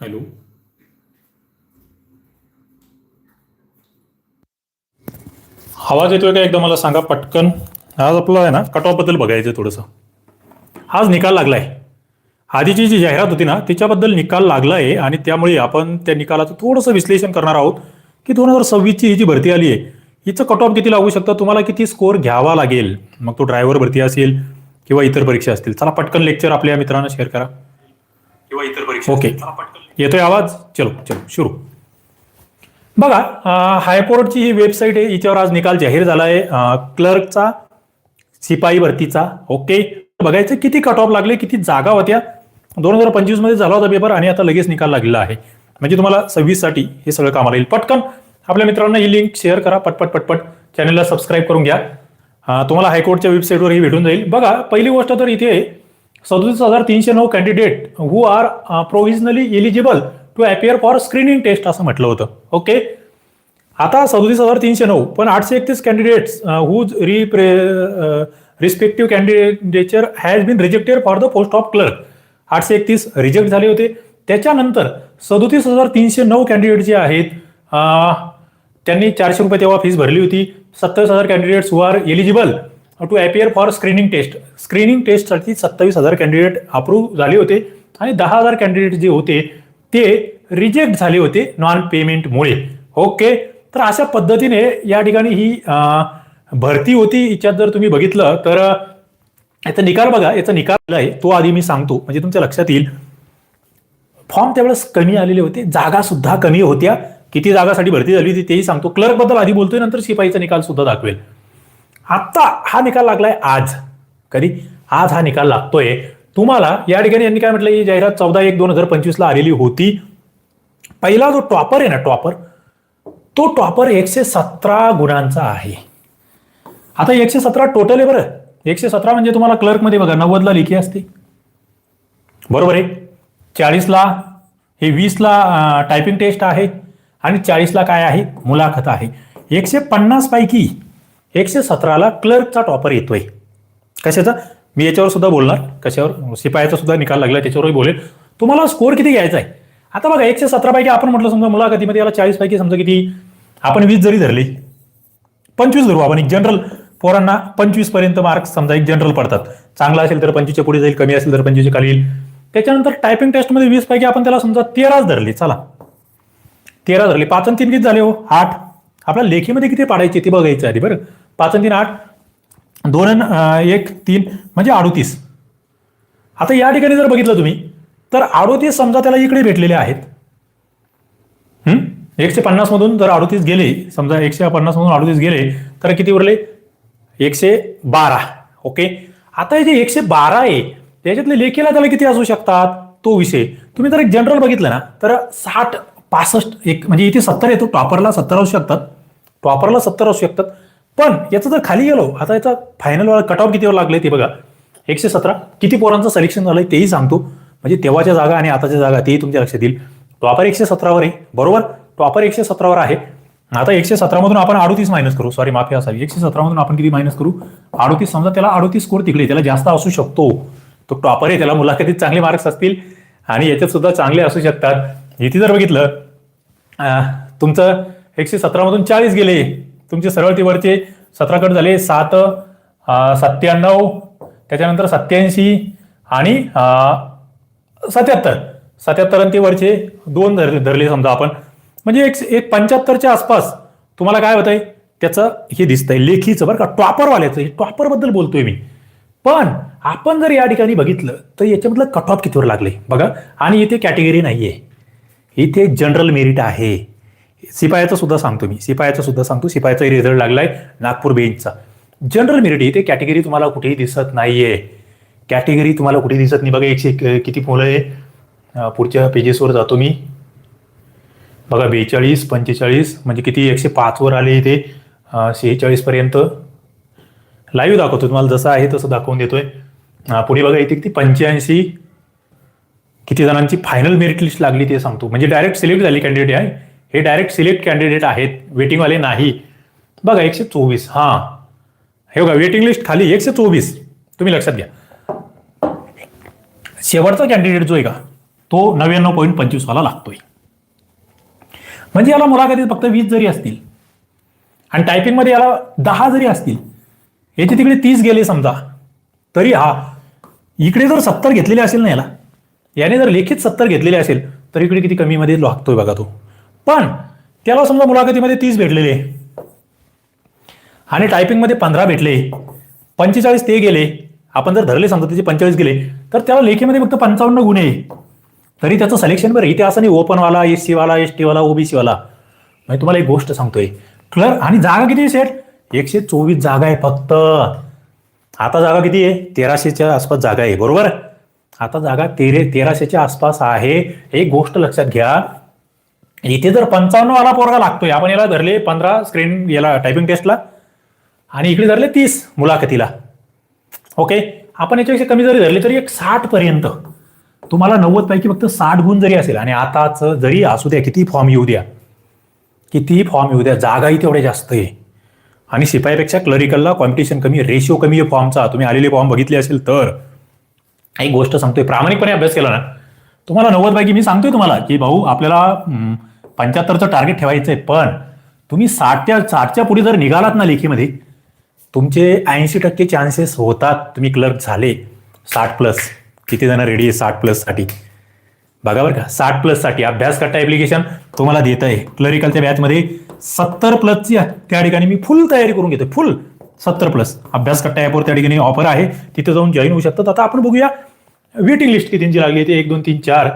Hello. आवाज येतोय का एकदा मला सांगा पटकन? आज आपलं आहे ना कटबद्दल बघायचं थोडंसं. आज निकाल लागलाय. आधीची जी जाहिरात होती ना तिच्याबद्दल निकाल लागला आहे आणि त्यामुळे आपण त्या निकालाचं थोडंसं विश्लेषण करणार आहोत की दोन हजार सव्वीसची ही जी भरती आली आहे हिचं कट ऑफ किती लागू शकतं तुम्हाला किती स्कोअर घ्यावा लागेल? मग तो ड्रायव्हर भरती असेल किंवा इतर परीक्षा असतील. चला पटकन लेक्चर आपल्या मित्रांना शेअर करा. किंवा इतर परीक्षा ओके. येतोय आवाज? चलो चलो सुरू बघा हायकोर्टची ही वेबसाईट आहे हिच्यावर आज निकाल जाहीर झाला आहे क्लर्कचा शिपाई भरतीचा ओके? बघायचं किती कट ऑफ लागले किती जागा होत्या. दोन हजार पंचवीसमध्ये झाला होता पेपर आणि आता लगेच निकाल लागलेला आहे. म्हणजे तुम्हाला सव्वीससाठी हे सगळं कामाला येईल. पटकन आपल्या मित्रांना ही लिंक शेअर करा पटपट पटपट. चॅनलला सबस्क्राईब करून घ्या. तुम्हाला हायकोर्टच्या वेबसाईटवर ही भेटून जाईल. बघा पहिली गोष्ट तर इथे सदोतीस हजार तीनशे नऊ candidate who are provisionally eligible to appear for screening test असं म्हटलं होतं. ओके आता सदोतीस हजार तीनशे नऊ पण आठशे एकतीस candidates whose रिप्रे respective candidature has been rejected for the post of clerk आठशे एकतीस रिजेक्ट झाले होते. त्याच्यानंतर सदोतीस हजार तीनशे नऊ कॅन्डिडेट जे आहेत uh, त्यांनी चारशे रुपये तेव्हा फीस भरली होती. सत्तावीस हजार candidates who are eligible to appear for screening test screening टेस्टसाठी सत्तावीस हजार कॅन्डिडेट अप्रूव्ह झाले होते आणि दहा हजार कॅन्डिडेट जे होते ते रिजेक्ट झाले होते नॉन पेमेंटमुळे ओके तर अशा पद्धतीने या ठिकाणी ही भरती होती. हिच्यात जर तुम्ही बघितलं तर याचा निकाल बघा. याचा निकाल आहे तो आधी मी सांगतो. म्हणजे तुमच्या लक्षात येईल. फॉर्म त्यावेळेस कमी आलेले होते. जागा सुद्धा कमी होत्या. किती जागासाठी भरती झाली होती तेही सांगतो. क्लर्कबद्दल आधी बोलतोय नंतर शिपाईचा निकाल सुद्धा दाखवेल. आत्ता हा निकाल लागलाय आज. कधी? आज हा निकाल लागतोय. तुम्हाला या ठिकाणी यांनी काय म्हटलं ही जाहिरात चौदा एक दोन हजार पंचवीसला आलेली होती. पहिला जो टॉपर आहे ना टॉपर तो टॉपर एकशे सतरा गुणांचा आहे. आता एकशे सतरा टोटल आहे बरं. एकशे सतरा म्हणजे तुम्हाला क्लर्कमध्ये बघा नव्वदला लिखी असते. बरोबर आहे. चाळीसला हे वीसला टायपिंग टेस्ट आहे. आणि चाळीसला काय आहे? मुलाखत आहे. एकशे पन्नास पैकी एकशे सतराला क्लर्कचा टॉपर येतोय. कशाचा? मी याच्यावर सुद्धा बोलणार. कशावर? शिपायाचा सुद्धा निकाल लागला त्याच्यावरही बोलेल. तुम्हाला स्कोअर किती घ्यायचा आहे आता बघा एकशे सतरा पैकी आपण म्हटलं समजा मुलाखतीमध्ये याला चाळीस पैकी समजा किती? आपण वीस जरी धरली पंचवीस धरू आपण. एक जनरल पोरांना पंचवीसपर्यंत मार्क समजा एक जनरल पडतात. चांगला असेल तर पंचवीसच्या पुढे जाईल कमी असेल तर पंचवीसच्या खाली येईल. त्याच्यानंतर टायपिंग टेस्टमध्ये वीस पैकी आपण त्याला समजा तेराच धरली. चला. तेरा धरले. पाच आणि तीन किती झाले हो? आठ. आपल्या लेखीमध्ये किती पाडायचे ते बघायचं आधी बरं. पाच तीन आठ. दोन एक तीन म्हणजे अडोतीस. आता या ठिकाणी जर बघितलं तुम्ही तर अडोतीस समजा त्याला इकडे भेटलेले आहेत. एकशे पन्नासमधून जर अडोतीस गेले समजा एकशे पन्नासमधून अडोतीस गेले तर किती उरले? एकशे बारा. ओके? आता हे जे एकशे बारा आहे त्याच्यातले लेखीला त्याला किती असू शकतात? तो विषय. तुम्ही जर एक जनरल बघितलं ना तर साठ पासष्ट एक म्हणजे इथे सत्तर येतो टॉपरला सत्तर असू शकतात. टॉपरला सत्तर असू शकतात. पण याचं जर खाली गेलो आता याचा फायनल कट ऑफ कितीवर लागले ते बघा. एकशे सतरा. किती पोरांचं सिलेक्शन झालंय तेही सांगतो. म्हणजे तेव्हाच्या जागा आणि आताच्या जागा तेही तुमच्या लक्षात येईल. टॉपर एकशे सतरावर आहे. बरोबर? टॉपर एकशे सतरावर आहे. आता एकशे सतरामधून आपण अडोतीस मायनस करू. सॉरी माफी असावी. एकशे सतरामधून आपण किती मायनस करू? अडोतीस. समजा त्याला अडोतीस स्कोर तिकडे त्याला जास्त असू शकतो. तो टॉपर आहे. त्याला मुलाखतीत चांगले मार्क्स असतील. आणि याच्यात सुद्धा चांगले असू शकतात. इथे जर बघितलं तुमचं एकशे सतरामधून चाळीस गेले. तुमचे सरळ ते वरचे सतरा कट झाले सात सत्त्याण्णव त्याच्यानंतर सत्याऐंशी आणि सत्याहत्तर. सत्याहत्तर आणि ते वरचे दोन धरले धरले समजा आपण. म्हणजे एक एक पंच्याहत्तरच्या आसपास तुम्हाला काय होतंय? त्याचं हे दिसतंय लेखीचं बरं का टॉपरवाल्याचं हे टॉपरबद्दल बोलतोय मी. पण आपण जर या ठिकाणी बघितलं तर याच्यामधलं कट ऑफ कितीवर लागले बघा आणि इथे कॅटेगरी नाहीये. इथे जनरल मेरिट आहे. सिपायाचं सुद्धा सांगतो मी. सिपायाचं सुद्धा सांगतो. सिपायाचाही रिझल्ट लागलाय नागपूर बेंचचा. जनरल मेरिट ते कॅटेगरी तुम्हाला कुठेही दिसत नाहीये. कॅटेगरी तुम्हाला कुठेही दिसत नाही. बघा एकशे किती मुलं आहे? पुढच्या पेजेसवर जातो मी. बघा बेचाळीस पंचेचाळीस म्हणजे किती? एकशे पाचवर आले इथे. सेहेचाळीसपर्यंत लाईव्ह दाखवतो तुम्हाला. जसं आहे तसं दाखवून देतोय. पुढे बघा इथे किती? पंच्याऐंशी. किती जणांची फायनल मेरिट लिस्ट लागली ते सांगतो. म्हणजे डायरेक्ट सिलेक्ट झाली कॅन्डिडेट आहे हे डायरेक्ट सिलेक्ट कॅन्डिडेट आहेत वेटिंगवाले नाही. बघा एकशे चोवीस हां. हे बघा वेटिंग लिस्ट खाली एकशे चोवीस. तुम्ही लक्षात घ्या. शेवटचा कॅन्डिडेट जो आहे का तो नव्याण्णव पॉईंट पंचवीसवाला लागतोय. म्हणजे याला मुलाखतीत फक्त वीस जरी असतील आणि टायपिंगमध्ये याला दहा जरी असतील याचे तिकडे तीस गेले समजा तरी हा इकडे जर सत्तर घेतलेले असेल ना याला याने जर लेखित सत्तर घेतलेले असेल तर इकडे किती कमीमध्ये लागतोय बघा तो. पण त्याला समजा मुलाखतीमध्ये तीस भेटलेले. आणि टायपिंगमध्ये पंधरा भेटले. पंचेचाळीस ते गेले. आपण जर धरले समजा त्याचे पंचेचाळीस गेले तर त्याला लेखीमध्ये फक्त पंचावन्न गुण आहे. तरी त्याचं सिलेक्शन बरं. इथे असं नाही ओपनवाला एस सीवाला एस टीवाला ओबीसीवाला म्हणजे तुम्हाला एक गोष्ट सांगतोय. क्लिअर आणि जागा किती आहे सेट एकशे चोवीस जागा आहे फक्त. आता जागा किती आहे? तेराशेच्या आसपास जागा आहे. बरोबर? आता जागा तेरे तेराशेच्या आसपास आहे. एक गोष्ट लक्षात घ्या. इथे जर पंचावन्न वाला पोरगा लागतोय आपण याला धरले पंधरा स्क्रीन याला टायपिंग टेस्टला आणि इकडे धरले तीस मुलाखतीला. ओके आपण याच्यापेक्षा कमी जरी धरले तरी एक साठ पर्यंत. तुम्हाला नव्वद पैकी फक्त साठ गुण जरी असेल आणि आताच जरी असू द्या किती फॉर्म येऊ द्या किती फॉर्म येऊ द्या जागाही तेवढ्या जास्त आहे. आणि शिपाईपेक्षा क्लरिकलला कॉम्पिटिशन कमी रेशिओ कमी आहे फॉर्मचा तुम्ही आलेले फॉर्म बघितले असेल तर. एक गोष्ट सांगतोय प्रामाणिकपणे अभ्यास केला ना. तुम्हाला नव्वद पैकी मी सांगतोय तुम्हाला की भाऊ आपल्याला पंच्याहत्तरचं टार्गेट ठेवायचं आहे पण तुम्ही साठच्या साठच्या पुढे जर निघालात ना लेखीमध्ये तुमचे ऐंशी टक्के चान्सेस होतात तुम्ही क्लर्क झाले. साठ प्लस किती जण रेडी आहे साठ प्लससाठी बघा बरं का साठ प्लससाठी अभ्यास करता ॲप्लिकेशन तुम्हाला देत आहे. क्लरिकलच्या बॅचमध्ये सत्तर प्लसची त्या ठिकाणी मी फुल तयारी करून घेतोय. फुल सत्तर प्लस अभ्यास कट्टा ॲपवर त्या ठिकाणी ऑफर आहे. तिथे जाऊन जॉईन होऊ शकतात. आता आपण बघूया वेटिंग लिस्ट कितींची लागली ते एक दोन तीन चार.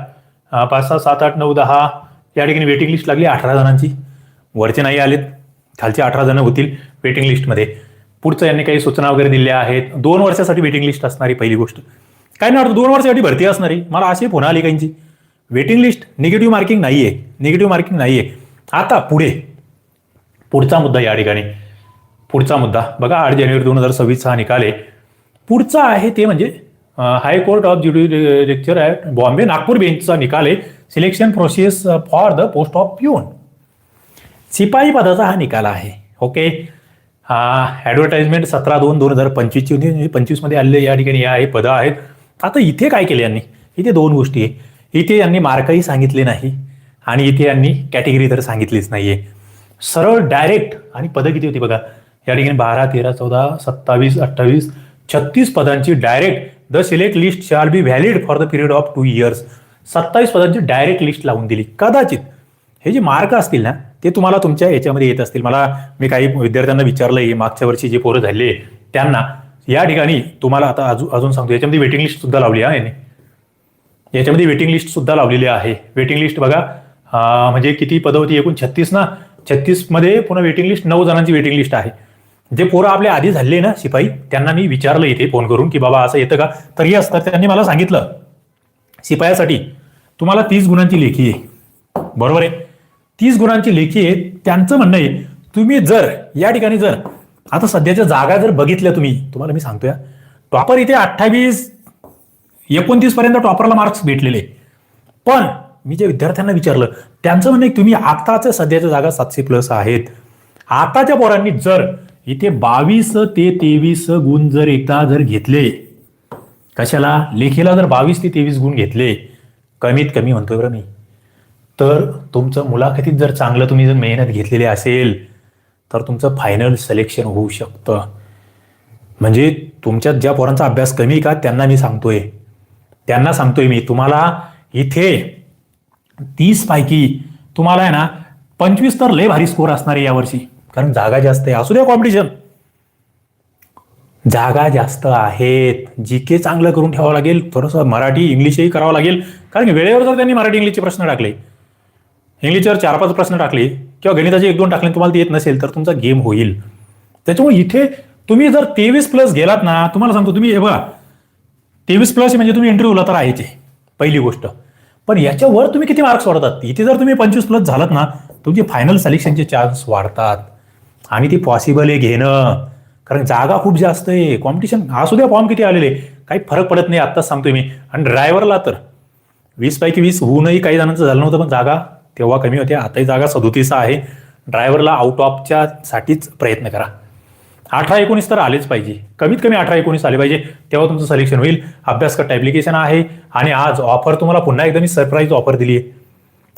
पाच सहा सात आठ नऊ दहा. या ठिकाणी वेटिंग लिस्ट लागली अठरा जणांची. वरचे नाही आलेत. खालचे अठरा जण होतील वेटिंग लिस्टमध्ये. पुढचं यांनी काही सूचना वगैरे दिल्या आहेत. दोन वर्षासाठी वेटिंग लिस्ट असणारी पहिली गोष्ट. काय नाही वाटतं? दोन वर्षासाठी भरती असणारी. मला अशी फोन आली काहींची. वेटिंग लिस्ट निगेटिव्ह मार्किंग नाही आहे निगेटिव्ह मार्किंग नाही आहे आता पुढे. पुढचा मुद्दा या ठिकाणी. पुढचा मुद्दा. बघा आठ जानेवारी दोन हजार सव्वीसचा हा निकाल आहे. पुढचा आहे ते म्हणजे high court of judicature at Bombay Nagpur बेंचचा निकाल आहे. Selection process for the post of peon शिपाई पदाचा हा निकाल आहे. ओके हा ॲडव्हर्टाइजमेंट सतरा दोन दोन हजार पंचवीसची होती. म्हणजे पंचवीसमध्ये आलेले या ठिकाणी या आहे पदं आहेत. आता इथे काय केले यांनी? इथे दोन गोष्टी आहे. इथे यांनी मार्कही सांगितले नाही. आणि इथे यांनी कॅटेगरी तर सांगितलीच नाही आहे सरळ डायरेक्ट आणि पदं किती होती बघा? या ठिकाणी बारा तेरा चौदा सत्तावीस अठ्ठावीस छत्तीस पदांची direct the select list shall be valid for the period of two years. सत्तावीस पदांची डायरेक्ट लिस्ट लावून दिली. कदाचित हे जे मार्क असतील ना ते तुम्हाला तुमच्या याच्यामध्ये येत असतील. मला मी काही विद्यार्थ्यांना विचारलंय मागच्या वर्षी जे पोरं झाले त्यांना. या ठिकाणी तुम्हाला आता अजून अजून सांगतो याच्यामध्ये वेटिंग लिस्ट सुद्धा लावली आहे याने. याच्यामध्ये वेटिंग लिस्ट सुद्धा लावलेली आहे. वेटिंग लिस्ट बघा म्हणजे किती पदं होती एकूण छत्तीस ना? छत्तीसमध्ये पुन्हा वेटिंग लिस्ट नऊ जणांची वेटिंग लिस्ट आहे. जे पोरं आपले आधी झाले ना शिपाई त्यांना मी विचारलं इथे फोन करून की बाबा असं येतं का? तर हे तर त्यांनी मला सांगितलं शिपायासाठी तुम्हाला तीस गुणांची लेखी आहे. बरोबर आहे? तीस गुणांची लेखी आहे त्यांचं म्हणणं आहे तुम्ही जर या ठिकाणी जर आता सध्याच्या जागा जर बघितल्या तुम्ही तुम्हाला मी सांगतोय टॉपर इथे अठ्ठावीस एकोणतीस पर्यंत टॉपरला मार्क्स भेटलेले पण मी जे विद्यार्थ्यांना विचारलं त्यांचं म्हणणं तुम्ही आताच्या सध्याच्या जागा सातशे प्लस आहेत. आताच्या पोरांनी जर इथे बावीस ते तेवीस गुण जर एकदा जर घेतले कशाला? लेखीला जर बावीस ते तेवीस गुण घेतले कमीत कमी म्हणतोय बरं मी. तर तुमचं मुलाखतीत जर चांगलं तुम्ही जर मेहनत घेतलेली असेल तर तुमचं फायनल सिलेक्शन होऊ शकतं. म्हणजे तुमच्यात ज्या पोरांचा अभ्यास कमी का त्यांना मी सांगतोय. त्यांना सांगतोय मी तुम्हाला इथे तीस पैकी तुम्हाला आहे ना पंचवीस तर लय भारी स्कोर असणार आहे यावर्षी. कारण जागा जास्त आहे. असू द्या कॉम्पिटिशन जागा जास्त आहेत. जी के चांगलं करून ठेवावं लागेल. थोडंसं मराठी इंग्लिशही करावं लागेल. कारण की वेळेवर जर त्यांनी मराठी इंग्लिशचे प्रश्न टाकले इंग्लिशवर चार पाच प्रश्न टाकले किंवा गणिताचे एक दोन टाकले तुम्हाला ते येत नसेल तर तुमचा गेम होईल. त्याच्यामुळे इथे तुम्ही जर तेवीस प्लस गेलात ना तुम्हाला सांगतो तुम्ही हे बघा. तेवीस प्लस म्हणजे तुम्ही इंटरव्ह्यूला तर आहेच आहे, पहिली गोष्ट. पण याच्यावर तुम्ही किती मार्क्स वाढतात? इथे जर तुम्ही पंचवीस प्लस झालात ना तुमचे फायनल सिलेक्शनचे चान्स वाढतात. आणि ती पॉसिबल आहे घेणं. कारण जागा खूप जास्त आहे. कॉम्पिटिशन असू द्या फॉर्म किती आलेले. काही फरक पडत नाही आत्ताच सांगतोय मी. आणि ड्रायव्हरला तर वीस पैकी वीस होऊनही काही जणांचं झालं नव्हतं पण जागा तेव्हा कमी होत्या. आताही जागा सदोतीस आहे. ड्रायव्हरला आउट ऑफच्या साठीच प्रयत्न करा. अठरा एकोणीस तर आलेच पाहिजे. कमीत कमी अठरा एकोणीस आले पाहिजे तेव्हा तुमचं सिलेक्शन होईल. अभ्यास कट्टा ॲप्लिकेशन आहे. आणि आज ऑफर तुम्हाला पुन्हा एकदा मी सरप्राईज ऑफर दिली आहे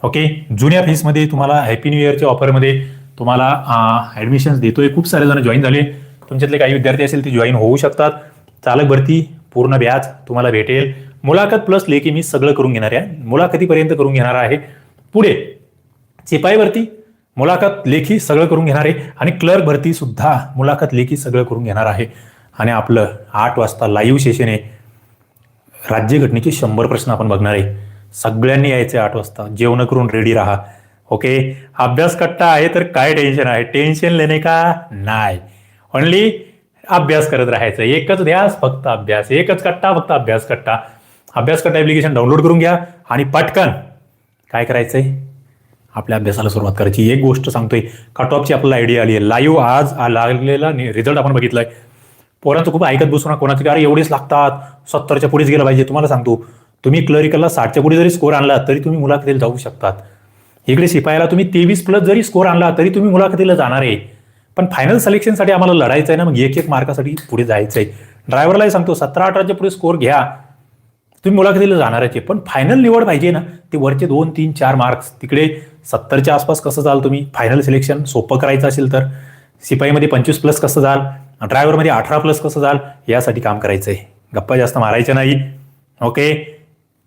ओके जुन्या फीसमध्ये तुम्हाला हॅपी न्यू इयरच्या ऑफरमध्ये तुम्हाला ॲडमिशन्स देतोय. खूप सारे जण जॉईन झाले. तुमच्यातले काही विद्यार्थी असेल ते जॉईन होऊ शकतात. चालक भरती पूर्ण व्याज तुम्हाला भेटेल. मुलाखत प्लस लेखी मी सगळं करून घेणार आहे. मुलाखतीपर्यंत करून घेणार आहे. पुढे चिपाईवरती भरती मुलाखत लेखी सगळं करून घेणार आहे. आणि क्लर्क भरती सुद्धा मुलाखत लेखी सगळं करून घेणार आहे. आणि आपलं आठ वाजता लाईव्ह सेशन आहे. राज्यघटनेचे शंभर प्रश्न आपण बघणार आहे. सगळ्यांनी यायचे आठ वाजता. जेवण करून रेडी राहा. ओके? अभ्यास कट्टा आहे तर काय टेन्शन आहे? टेन्शन लेणे का? नाही. ओनली अभ्यास करत राहायचं. एकच ध्यास फक्त अभ्यास. एकच कट्टा फक्त अभ्यास कट्टा अभ्यास कट्टा ॲप्लिकेशन डाउनलोड करून घ्या आणि पटकन काय करायचंय? आपल्या अभ्यासाला सुरुवात करायची. एक गोष्ट सांगतोय. कट ऑफची आपल्याला आयडिया आली आहे. लाईव्ह आज लागलेला रिझल्ट आपण बघितलाय. पोरांचं खूप ऐकत बसू ना कोणाचं. अरे एवढेच लागतात. सत्तरच्या पुढेच गेलं पाहिजे. तुम्हाला सांगतो. तुम्ही क्लरिकलला साठच्या पुढे जरी स्कोर आणला तरी तुम्ही मुलाखतीला जाऊ शकतात. इकडे शिपायाला तुम्ही तेवीस प्लस जरी स्कोर आणला तरी तुम्ही मुलाखतीला जाणार आहे. पण फायनल सिलेक्शनसाठी आम्हाला लढायचं आहे ना मग एक एक मार्कासाठी पुढे जायचं आहे ड्रायव्हरलाही सांगतो सतरा अठराच्या पुढे स्कोर घ्या. तुम्ही मुलाखतीला जाणार आहे पण फायनल निवड पाहिजे ना ते वरचे दोन तीन चार मार्क्स तिकडे सत्तरच्या आसपास कसं जाल तुम्ही? फायनल सिलेक्शन सोपं करायचं असेल तर. शिपाईमध्ये पंचवीस प्लस कसं जाल? ड्रायव्हरमध्ये अठरा प्लस कसं जाल? यासाठी काम करायचं आहे गप्पा जास्त मारायच्या नाही. ओके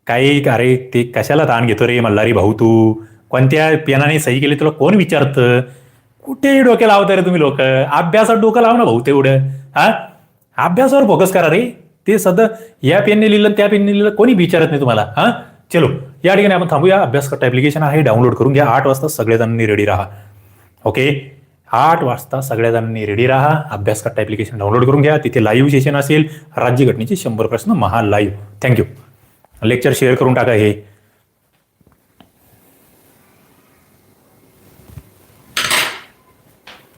काही अरे ते कशाला ताण घेतो रे मल्हारी भाऊ तू? कोणत्या पेनाने सही केली तुला कोण विचारतं? कुठे डोके लावता रे तुम्ही लोक? अभ्यासात डोकं लाव ना भाऊ तेवढं. हा? अभ्यासावर फोकस करा रे. ते सध्या या पेनने लिहिलं त्या पेनने लिहिलं कोणी विचारत नाही तुम्हाला. हा? चलो या ठिकाणी आपण थांबूया. अभ्यास करता ॲप्लिकेशन आहे डाउनलोड करून घ्या. आठ वाजता सगळ्याजणांनी रेडी राहा. ओके आठ वाजता सगळ्या रेडी राहा. अभ्यास करता ॲप्लिकेशन डाउनलोड करून घ्या. तिथे लाईव्ह सेशन असेल. राज्यघटनेचे शंभर प्रश्न Maha live thank you lecture share करून टाका हे.